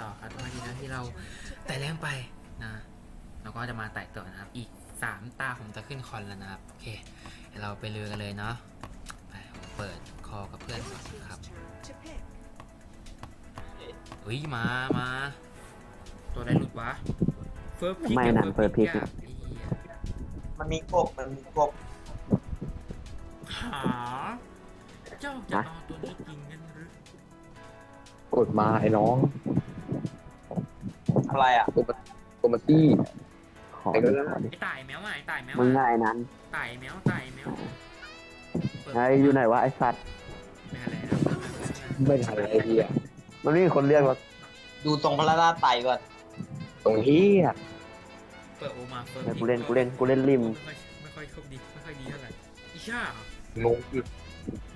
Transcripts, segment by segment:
ต่แรงต่อครับวันที่แล้วที่เราไต่แรงไปนะเราก็จะมาไต่ต่อนะครับ อีก3ตาผมจะขึ้นคอนแล้วนะครับโอเคเดี๋ยวเราไปเรือกันเลยเนาะไปผมเปิดคอกับเพื่อนก่อนครับเฮ้ยมามาตัวอะไรหลุดวะเฟิร์สพิกไม่นะ First Pick มันมีกบมันมีกบหาเจ้าจะเอาตัวนี้จริงกันหรือกดมาไอ้น้อง อะไรอะกดมากดมาตี้ขอไอ้ดิก็ขอดิไอ้ต่ายแมวอะไอ้ต่ายแมวมึงอะง่ายนั้นต่ายแมวต่ายแมวเปิดไอ้อยู่ไหนวะไอ้สัตว์ไม่อะไรนะไม่ทันไอ้เหี้ยมันไม่มีคนเรียกหรอกดูตรงพระราชไตรก่อน ตรงเหี้ยเปิดโอมาเปิดเดี๋ยวกูเล่นกูเล่นกูเล่นริมไม่ค่อยไม่ค่อยโชคดีไม่ค่อยดีเท่าไหร่อีช่างงดิ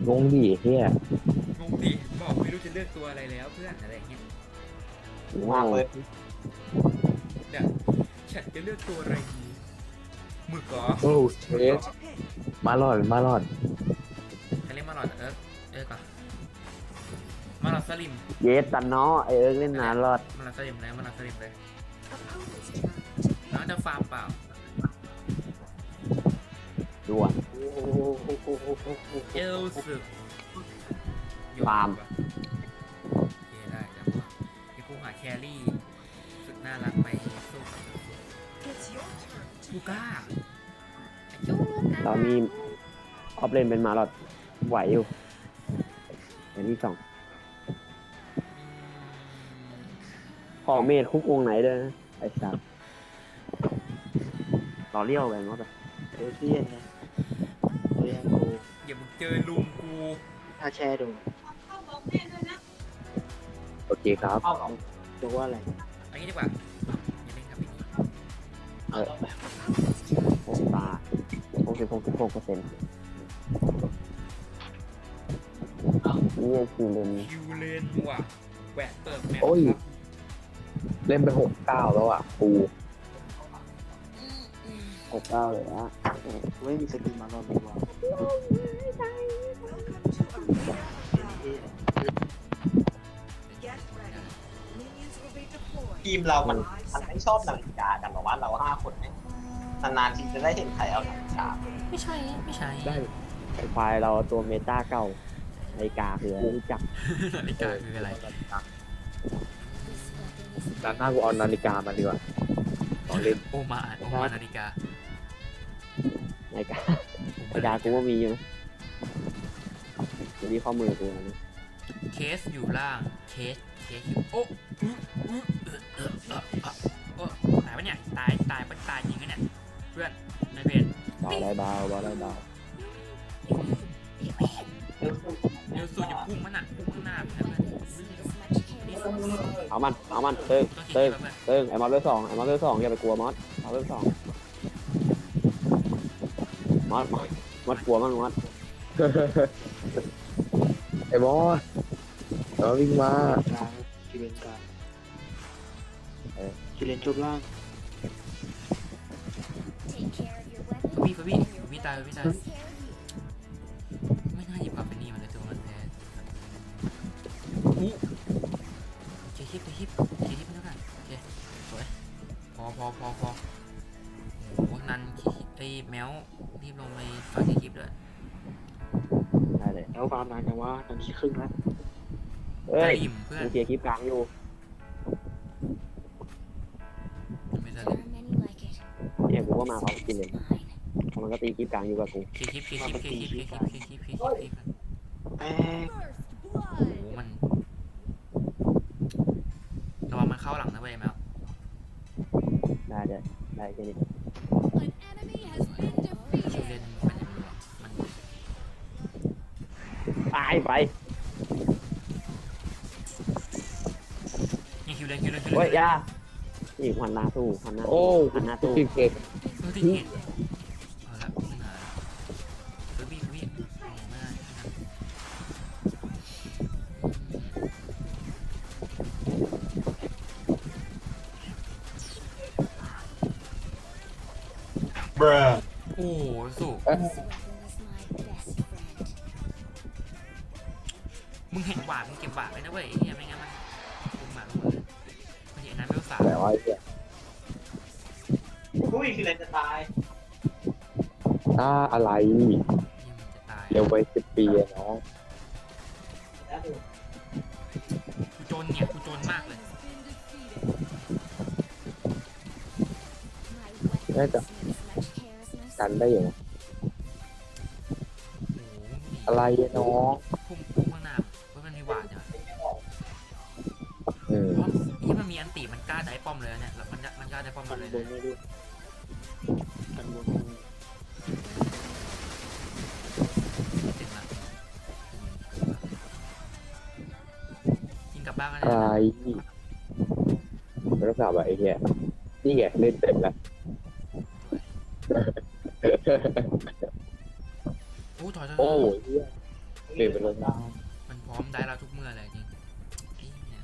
งงดิเหี้ยงงดิบอกไม่รู้จะเลือกตัวอะไรแล้วเพื่อนอะไรอย่างเงี้ยมาเปิด เดี๋ยวฉันจะเลือกตัวอะไรดีหมึกเหรอโอ้เชสมาหลอดมาหลอดใครเล่นมาหลอดเออเออก่อนมาหลอดสลิมเยสตันเนาะไอเอิร์กเล่นนานรอดมาหลอดสลิมแล้วมาหลอดสลิมเลยน้องจะฟาร์มเปล่าด่วน เอลสึกฟาร์ม โอเคได้เดี๋ยวเดี๋ยวกูหาแครี่สุด น่ารักไปสู้กับลูก้าไอ้จูก้าเรามีออฟเลนเป็นมารอดไหวอยู่อันที่สองของเมดคุกวงไหนเด้อไอ้สัตว์รอเลี้ยวไปมั้งแต่เอเซียนไงเรียนกูอย่ามึงเจอลุงกูถ้าแชร์ดู โอเคครับเข้าของดูว่าอะไรเอั นนี้ดีกว่าอย่าเล่นครับพี่นี่หกตาหกสิบหกสิบหกเปอร์เซ็นต์นี่ไอ้คิวเลนคิวเลนว่ะแหวกเปิดแมปโอ้ย ครับเล่นไปหกเก้าแล้วอะปูหกเก้าเลยอะกูไม่มีสกิลมาลอนดีกว่าเอ๊ะ ทีมเรามันมันไม่ชอบนาฬิกากันหรอวะเราห้าคนเนี่ยนานๆทีจะได้เห็นใครเอานาฬิกาไม่ใช่ไม่ใช่ได้ไอ้ควายเราตัวเมตาเก่านาฬิกาคืออะไรรู้จักนาฬิกาคืออะไรด้านหน้ากูเอานาฬิกามาดีกว่าลองเล่นโอมาโอมานาฬิกานาฬิกานาฬิกากูก็มีอยู่นะอยู่ที่ข้อมือกูนะ เคสอยู่ล่าง เคส เคสอยู่โอ้ตายปะเนี่ย ตาย ตายปะตายจริงกันเนี่ย เพื่อนในเพจเบาได้เบาเบาได้เบาเดี๋ยวสูดอย่าพุ่งมันอะพุ่งข้างหน้าเพื่อนเอามัน เอามันเติ้งต้องคิดเติ้งเติ้งไอ้มอสเวลสองไอ้มอสเวลสองอย่าไปกลัวมอสมอสเวลสองมอสมอสมอสกลัวมั้งมอสไอ้บอส เราวิ่งมา กลางกิเลนกลางเออกิเลนจุดล่างพี่พี่พี่ตายพี่ตายไม่น่าหยิบอัพเป็นนี่มันเลยตัวมันแพ้อู้เคฮิปเคฮิปเคฮิปแล้วกันโอเคสวยพอพอพอพอโอ้โหนันเคฮิปไอ้แมวรีบลงไปฟังเคฮิปเลยได้เลยแล้วฟาร์มนานจังว่าตอนนี้ครึ่งแล้ว เฮ้ยอิ่มเพื่อนกูเคลียร์คลิปกลางอยู่ไม่ได้เลยเนี่ยกูก็มาพร้อมกินเลยมันก็ตีคลิปกลางอยู่กับกูเคฮิปเคฮิปเคฮิปเคฮิปเคฮิปเคฮิปเคฮิปแป๊กโอ้โหมันระวังมันเข้าหลังนะเว้ยแมวได้เด้อได้แค่นี้คิวเลนมันยังไงวะมันตายไป คิวเลนคิวเลนคิวเลเฮ้ยนอยานี่หันหน้าสู้หันหน้าโอ้หันหน้าสู้ติดเก่งเออที่เห็นเาอะไรเหี้ยมันจะตายเร็วไปสิบปีอะน้องแล้วดูกูจนเนี่ยกูจนมากเลย My weapon Đây kìa. needs much care as my กันได้อยู่นะโอ้โหมึงหนีอะไรอะน้องพุ่งพุ่งข้างหน้าว่ามันมีหวานใช่ไหมอืมป้อมนี่มันมีอันตีมันกล้าได้ป้อมเลยนะเนี่ยแล้วมันจะมันกล้าได้ป้อมหมกัดนเลยบนนะไม่ด้วยกันบน บบ้านกันอะไรเลยไม่ต้องกลับอะไอ้เหี้ยนี่ไงเล่นเต็มแล้ว โอ้ถอยถอยถโอ้อยยเหี้ยเปลี่ยนไปเลยนะมันพร้อมได้เราทุกเมื่อเลยจริงไอ้เนี่ย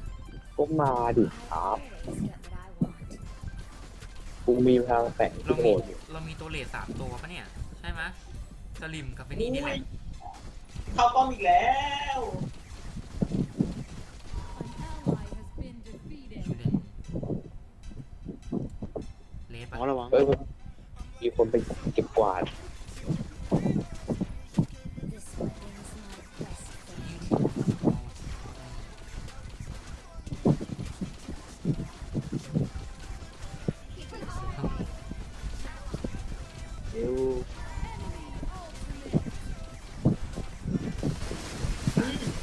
ก็มาดิค I รับ always get what I want. กูมีพลังแฝงเราที่โหมีดอยู่เรามีตัวเลทสามตัวปะเนี่ย ใช่ไหมยสลิมกับเฟนี่นี่แหละเข้าป้อมอีกแล้ว อ๋ปะอระวังเอ้ยมีคนไปเก็บกวาด This weapon is my best friend. เร็ว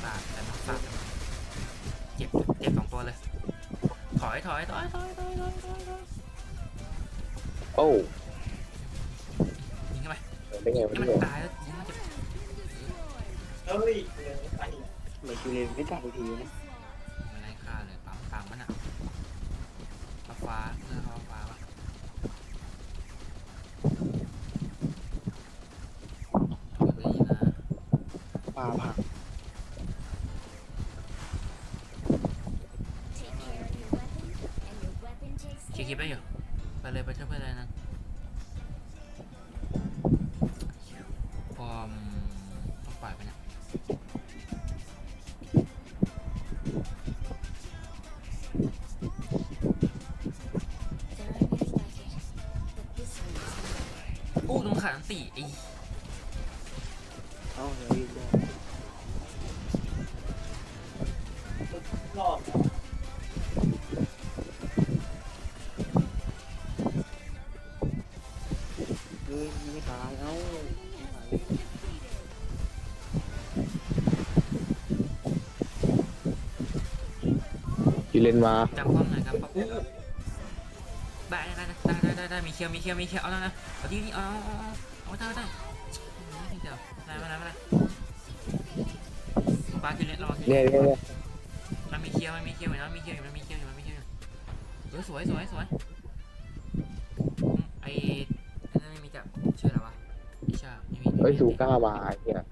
สาดแต่มันสาดแต่มันเจ็บเจ็บสองตัวเลย ถอยถอยถอยถอยถอยถอยถอยถอย โอ้ยิงเข้าไปได้ไงวะนี่มันเนี่ยตายแล้วยิงมันเจ็บเฮ้ยเลยไปไม่คิวเลนไม่ตัดทีนะ ปล่อยไปเนี่ย เลนมาจำป้อมหน่อยจำป้อมอู้ได้ได้ได้ได้ได้ได้มีเคียวมีเคียวมีเคียวเอาแล้วนะเอาที่นี่เอาเอาเอาได้ได้ไม่เดียวได้ไม่ได้ไม่ได้ปลาคิวเล่นระวังคิวเนี่ยเล่นเนี่ยเนี่ยมันมีเคียวมันมีเคียวอยู่นะมีเคียวอยู่มันมีเคียวอยู่มันมีเคียวอยู่เออสวยสวยสวยไอ้นั่นไม่มีจับชื่ออะไรวะอิชาไม่มีเอ้ยซูก้ามาไอ้เนี่ย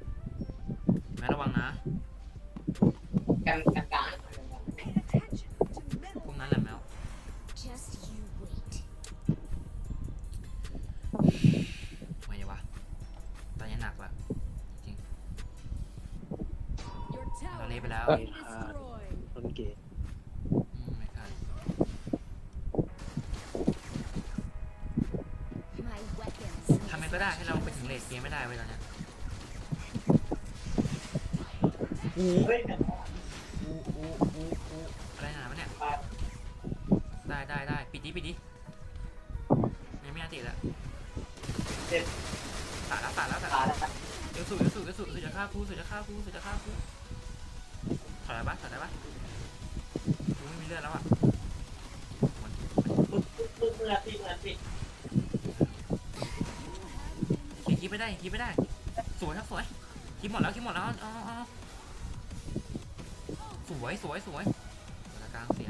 แม่ระวังนะกันกัน เราเละไปแล้วเฮ้ยขาดต้นเกตอืมไม่ทัน My weapons ทำไงก็ได้ให้เราไปถึงเลทเกมไม่ได้เว้ยตอนเนี้ยเฮ้ยเนี่ยอะไรหนาวะเนี่ย ได้ได้ได้ปิดดิปิดดิยังไม่อาติแล้วเจ็บตาดแล้วตาดแล้วตาดตาแล้วแล้วเดี๋ยวสู่เดี๋ยวสู่เดี๋ยวสู่สู่จะฆ่ากูสู่จะฆ่ากูสู่จะฆ่ากู ถอยได้ปะถอยได้ปะกูไม่มีเลือดแล้วอะมันปึ๊บปึ๊บปึ๊บเมื่อตีเมื่อตีคิดคิดไม่ได้คิดไม่ได้ สวยครับสวยคิดหมดแล้วคิดหมดแล้วอ๋อาเอสวยสวยสวยกลางเสีย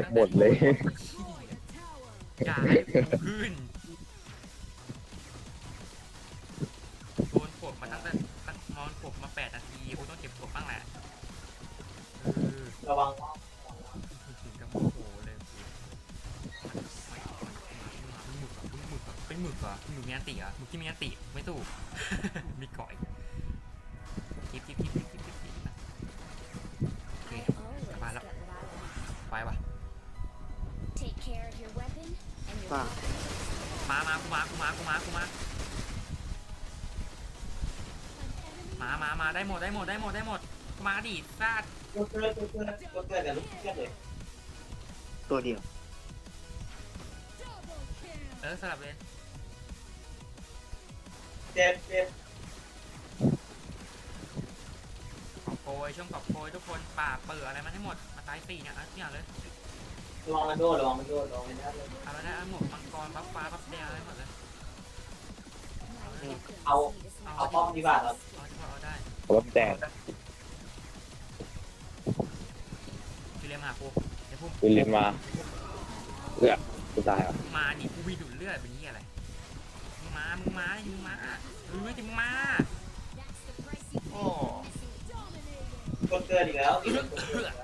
กหมดเลย อย่าให้กูขึ้นโดนกดมาตั้งแต่ตั้งนอนกดมาแปดนาทีกูต้องเก็บกดบ้างแหละเออระวังถึงกับโมโหเลยเป็นหมึกเหรอเป็นหมึกเหรอหมึกมีอันติเหรอหมึกที่มีอันติไม่ถู and your Wow. body. มามากูมากูมากูมากูมามามามาได้หมดได้หมดได้หมดได้หมดมาดิซาดตัวเกิดตัวเกิดตัวเกิดกับลูกเกิดเลยตัวเดียว เออสลับเลยเจ็บเจ็บกอบโกยช่วงกอบโกยทุกคนป่าเปิดอะไรมาให้หมดมาตายสี่เนี่ยเอาทุกอย่างเลย ระวังมันโดนระวังมันโดนระวังมันโดนเอาไปได้เอาหมวกมังกรบัฟฟ้าบัฟแดงอะไรหมดเลยเอาเอาป้อมดีกว่าครับเอาที่พอเอาได้รถแดงคือเรียกมาหากูเดี๋ยวพุ่มวิลเลนมาเลือกกูตายอะมาดิกูวีดูดเลือดเป็นยี่อะไรมึงมามึงมามึงมาเออจิมึงมาโอ้ตัวเกิดอีกแล้วอีกแล้วตัวเกิดอีกแล้ว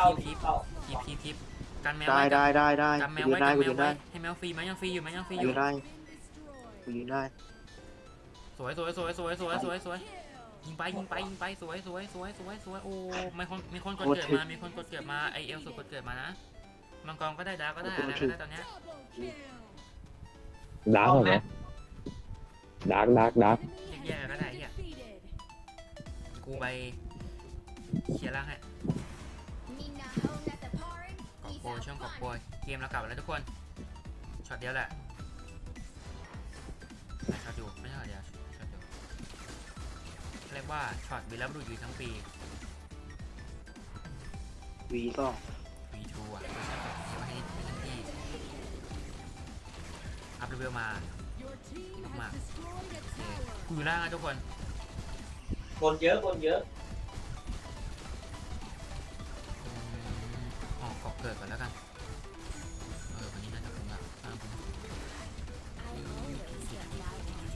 เข้าคลิปเข้าคลิปคลิปคลิปกันแมวได้ไว้ได้ได้ได้กันแมกูวยืไว้นกัได้นกูแมวยืนไว้ได้ให้แมวฟรีไหมยังฟรีอยู่ไหมยังฟรีกูอยืยู่นได้กูยืนได้สวยสวยสวยสวยสวยสวยสวยยิงไปยิงไปยิงไปสวยสวยสวยสวยสวยโอ้มีคนมีคนกดเกิดมามีคนกดเกิดมาไอเอลสุดกดเกิดมานะมังกรก็ได้ดาวก็ได้อะไรก็ได้ตอนเนี้ยดาร์กเหรอดาร์กดาร์กดาร์กแย่ๆก็ได้เฮียกูไปเคลียร์ล่างให้ กอบ He's โกย out ช่วงกอบโก bunning. ยเกมเรากลับมาแล้วทุกคน ช็อตเดียวแหละไม่ช็อตอยู่ไม่ใช่ช็อตเดียวช็อตเดียวเรียกว่าช็อตวีรบุรุษอยู่ทั้งปีวีก็ V2 อะไม่ใช่แบบนี้ว่าให้ให้ทันทีอัพเลเวลมามากๆโอเคกูอยู่ล่างนะทุกคน บนเยอะบนเยอะ เกิดก่อนแล้วกัน เออวันนี้น่าจะคุ้มละตามผม I always get what I want.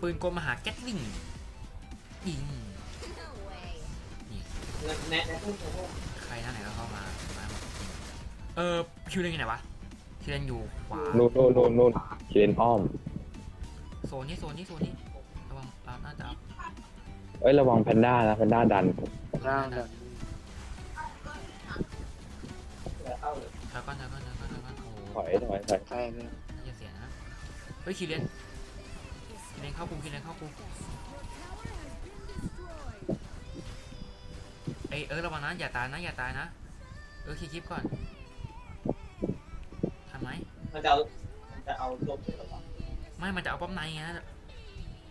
ปืนกลมมหาแก๊ตลิงยิง No way. แนะแนะแนะพูดพูดใครท่านไหนก็เข้ามามาหมดเออคิวเลนอยู่ไหนวะคิวเลนอยู่ขวานู่นนู่นนู่นนู่นเชนอ้อม โซนนี้โซนนี้โซนนี้ระวังเราน่าจะเอา เอ้ยระวังแพนด้านะแพนด้าดัน ร่างดันเดี๋ยวเข้าเลยถอยก่อนถอยก่อนถอยก่อนถอยก่อนโอ้โหถอยถอยถอยใช่เลยน่าจะเสียนะ เฮ้ยคิวเลนคิวเลนเข้ากูคิวเลนเข้ากูเอยเออระวังนะอย่าตายนะอย่าตายนะ เออคีย์คลิปก่อนทำไหมมันจะเอามันจะเอาลบเลยหรอวะไม่มันจะเอาป้อมในไงนะ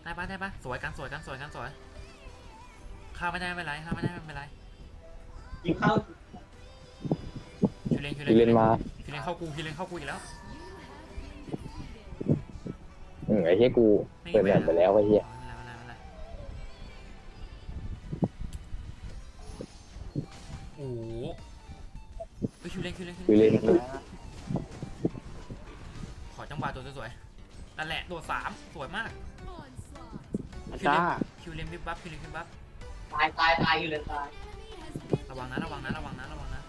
ได้ปะได้ปะสวยกันสวยกันสวยกันสวย ข้ามไม่ได้ไม่เป็นไรข้ามไม่ได้ไม่เป็นไรยิงเข้าคิวเลนคิวเลคินวเลนมาคิวเลนเข้ากูคิวเลนเข้ากูอีกแล้วอืมไอ้เหี้ยกูเปิดแบบไปแล้วไอ้เหี้ยไม่เป็นไรไม่เป็นไรไม่เป็นไรโอ้โหเฮ้ยคิวเลนคิวเลนคิวคิวเลเลนนขอจังหวะตัวสวยๆนั่นแหละตัวสามสวยมากอันด้าคิวเลนวิบวับคิวเลนวิบวับ ตายตายตายอยู่เลยตายระวังนะระวังนะระวังนะระวังนะ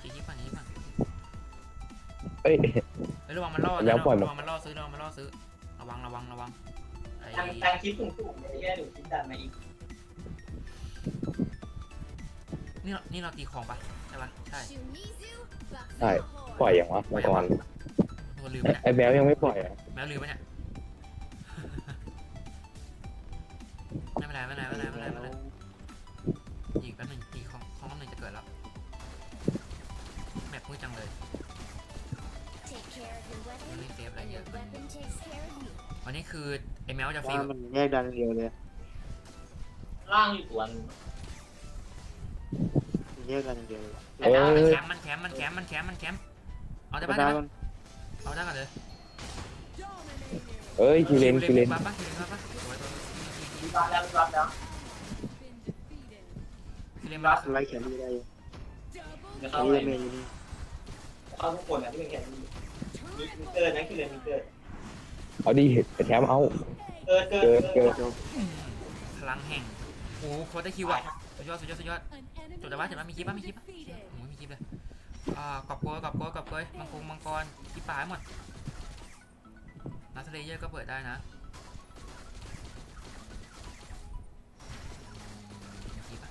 คีย์คลิปก่อนคีย์คลิปก่อนเอ้ย เฮ้ยระวังมันล่อแล้นะวปล่อยมัน ระวังมันล่อซื้อระวังมันล่อซื้อ ระวังระวังระวังไอ้ทางทางคิดสูงสูงเลยแค่หนูคิดดันมาอีกนี่เรานี่เราตีของปะใช่ปะใช่ใช่ ปล่อยอย่างวะมังกรตัวลืมไปเนี่ยไอ้แบลยังไม่ปล่อยอะแมวลืมไปเนี่ย ไม่เป็นไรไม่เป็นไรไม่เป็นไรไม่เป็นไรไม่เป็นไร มปมืดจังเลย Take care of your มัน weapon, ไม่เซฟอะไร and เย your อะมัน weapon takes care of you. วันนี้คือไอ้แมวจะฟีว่าลมันแยกดันเดียวเลยล่างอยู่ตัวนึงมันแยกดันเดียวเลยเอ้มันยแคมป์มันแคมป์มันแคมป์มันแคมป์มันแคมป์เอาได้กปะระได้ดาปะมันเอาได้กันเลยเอ้ยคิวเลนคิวเลนปั๊บปะคิวเลนปั๊บปะสวยสวยมีรับแล้วรับแล้วคิวเลนปั๊บไล่แขนนี่ได้อยู่จะไอ้เข้าเหี้เลยยเมย์อยู่นี่ เข้าทุกคนอะที่เป็นแค่นี้มีมีเกินนะคือเลยมีเกินเอาดิแชมป์เอาเกินเกินเกิดเกิเกินดพลังแห่งโอ้โหโคตรได้คิวอะสุดยอดสุดยอดสุดยอดจุดแต่ว่าจุดว่ามีคลิปป่ะมีคลิปป่ะโอ้โหมีคลิปเลยอ่ากอบโกยกอบโกยกอบโกยมังกรมังกรคลิปปลาให้หมดนัสเลเยอร์ก็เปิดได้นะมีคลิปป่ะ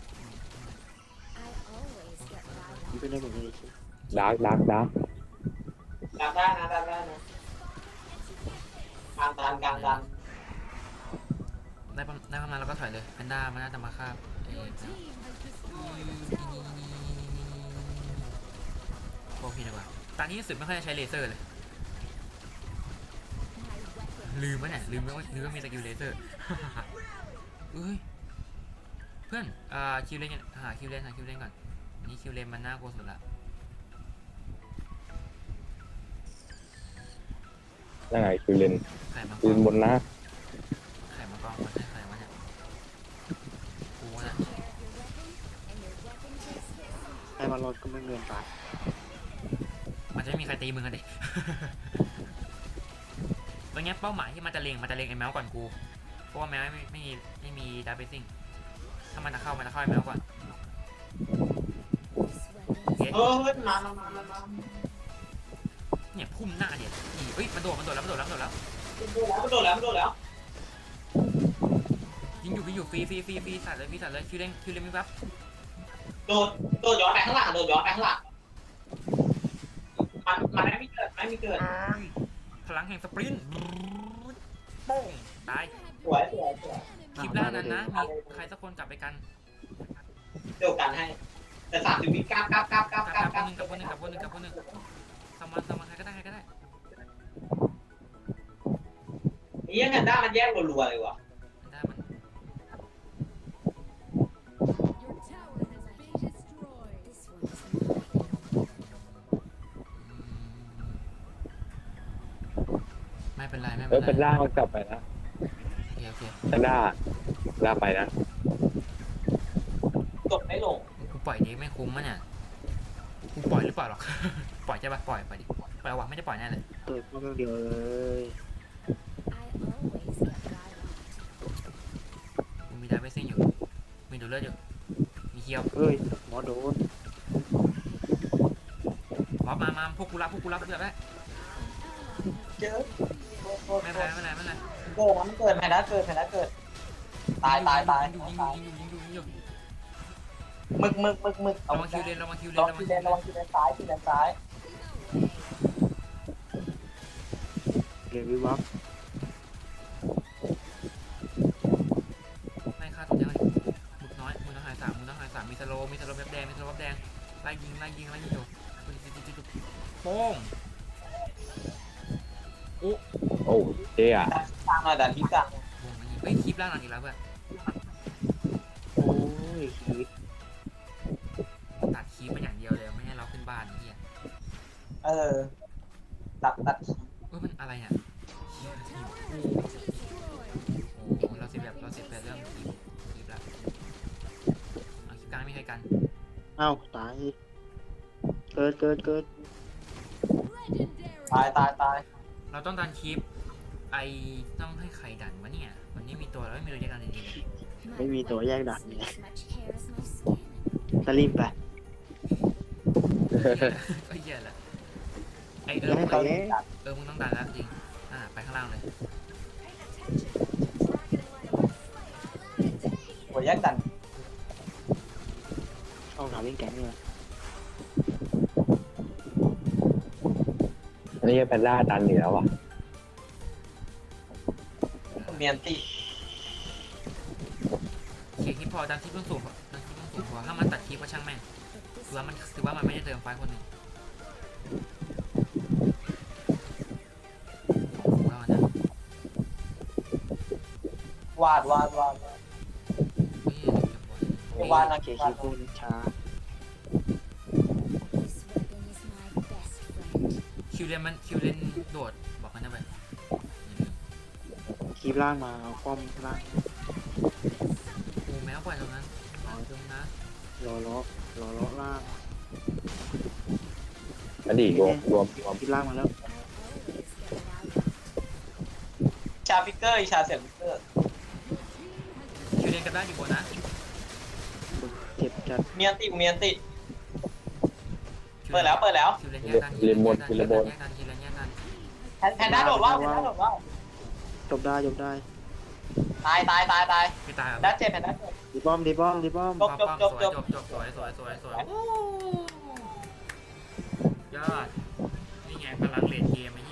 I always get what I มัน want. เป็นได้หมดเลย ดาร์กดาร์กดาร์กดันได้นะดันได้นะกลางดันกลางดันได้ประได้ประมาณเราก็ถอยเลยแพนด้ามันน่าจะมาฆ่าเอ้ยโอเคดีกว่าตอนนี้รู้สึกไม่ค่อยจะใช้เลเซอร์เลย ลืมไหมเนี่ยลืมไหมว่าลืมว่ามีสกิลเลเซอร์ เอ้ยเพื่อนอ่าคิวเลนเนี่ยหาคิวเลนหาคิวเลนก่อนอันนี้คิวเลนมันน่ากลัวสุดละ นั่นไงคิวเลนไข่มังกยืนรบนหน้าไข่มังกรมันให้ไข่มันเนี่ยกูนะ Care of your weapon, and your weapon takes care of you. ไอ้มารอดก็ไม่เงินตายมันจะไม่มีใครตีมึงกันดิวันนี้เป้าหมายที่มันจะเลงมันจะเลงไอ้แมวก่อนกู เพราะว่าแมวไม่ไม่มีไม่มีดาร์เบซิ่ง ถ้ามันจะเข้ามันจะเข้าไอ้แมวก่อน This weapon is เอ๊ะเออเฮ้ยมามามามามา เนี่ยพุ่มหน้าเนี่ยอีเอ้ยมันโดดมันโดดแล้วมันโดดแล้วมันโดดแล้วมันโดนแล้วมันโดนแล้วยิงอยู่ยิงอยู่ฟรีฟรีฟรีฟรีสัตว์เลยฟรีสัตว์เลยคิวเลนคิวเลนมีปั๊บโดนโดนย้อนไปข้างหลังโดนย้อนไปข้างหลังมันมันไม่มีเกิดไม่มีเกิดพลังแห่งสปรินต์โป้งตายสวยสวยสวยคลิปหน้านั้นนะมีใครสักคนกลับไปกันเดียวกันให้แต่สามสิบวิกราบกราบกราบกราบกับกราบกับกราบคนหนึ่งกับคนหนึ่งกับคนหนึ่งกับคนหนึ่งสมันสมันใคร ก็ได้ใครก็ได้นี่ยังแพนด้ามันแยกรัวๆเลยว่ะมันได้มัน This one is mine. ไม่เป็นไรไม่เอเป็อนไรเป็นล่างมันกลับไปนะโอเคโอเคเป็นล่าล่าไปนะจบไม่ลงกูปล่อยดีไม่คุ้มมะเนี่ยกูปล่อยหรือเปล่าหรอก ปล่อยใช่ปะปล่อยปล่อยดิ ปล่อยวะไม่ได้ปล่อยแน่เลยเปิดก็เดียวเลย I always get what I want. กูมีดาเบซิ่งอยู่ มีดูดเลือดอยู่ มีเคียวเฮ้ยหมอโดนบอสมามาพวกกูรับพวกกูรับเกือบได้เจอไม่เป็นไรไม่เป็นไรไม่เป็นไรเกิดนะมันเกิดแพนด้าเกิดแพนด้าเกิด ตายตายตายยิงอยู่ยิงอยู่ยิงอยู่ยิงอยู่ยิงอยู่มึกมึกมึกมึกเอาระวังคิวเลนระวังคิวเลระนวังระวัคิงวเลนระวังคิวเลนซ้ายคิวเลนซ้าย เรียวิวับไม่ฆ่าตัวเดียวเลยหมึกน้อยมึกน้อยหายสามมึกน้อยหายสามมีสโลมีสโลแบบแดงมีสโลแบบแดงไล่ยิงไล่ยิงไล่ยิงอยู่โป้งโอ้เจ๊อะดันกลางหน่อยดันที่กลางวงไล่ยิงเฮ้ยคลิปล่างหลังอีกแล้วเพื่อนโอ้ยชีวิตตัดคลิปมาอย่างเดียวเลยไม่ให้เราขึ้นบ้านเหี้ยเออตัดตัด อ้าตาย เกิดเกิดเกิดตายตายตายเราต้องดันคลิป ไอต้องให้ใครดันวะเนี่ยวันนี้มีตัวแล้วไม่มีตัวแยกกันดีๆเลย My ไม่มีตัวแยก weapon ดัก has เนี่ย as much hair as my skin. ตะลิมไปก็เหี้ยแหละไอเอแล้อวมึให้งเขาต้องเล่นเออมึงต้องดันแล้วจริง อ่าไปข้างล่างเลยหัวแยกดันเอาหนาเล่นแก๊งเนี่ยอันนี้แพนด้าดันอยู่แล้วว่ะเมียนตีเขียนคลิปพอดันคลิปต้องสูงพอดันคลิปต้องสูงพอถ้ามันตัดคลิปก็ช่างแม่ง But ถื this อว่ามันถือว่ามันไม่ได้เติมไฟล์คนหนึ่งถือว่ามันนะวาดวาดวาด นวาดนะเคลียร์วาคิดวพูดช้า this weapon is my best friend. คิวเลนมันคิวเลนโดดบอกมันนะไปคีบล่างมาเอาป้อมล่างกูแมวปล่อยตรงนั้นเอาตรงนะรอล้อรอล้อล่างอดีตรวมรวมรวมคีบล่างมาแล้ว Always get it out. ชาฟิกเกอร์อีชาเสียงฟิกเกอร์ คิวเลนกันได้อยู่บนนะ เจ็บจัดเมียนตีเมียนตีคิเปิดแล้วเปิดแล้ว คิวเลนแยกกันคิวเลนแยกกันคิวเลนแยกกันคิวเลนแยกกันแพนแพนด้าโดดว่าวแพนด้าโดดว่าวจบได้จบได้ตายตายตายตายไม่ตายหรอด้าเจ็บแพนด้าเจ็บ ดีป้อมดีป้อมดีป้อมจบป้อมป้อมสวยจบ จบสวยสวยสวยสวยโอ้ยอดนี่ไงพลังเลดเกมไอ้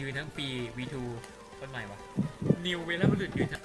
ยืนทั้งปี V2 คนใหม่วะนิวเวลาบุรุษยืนทั้ง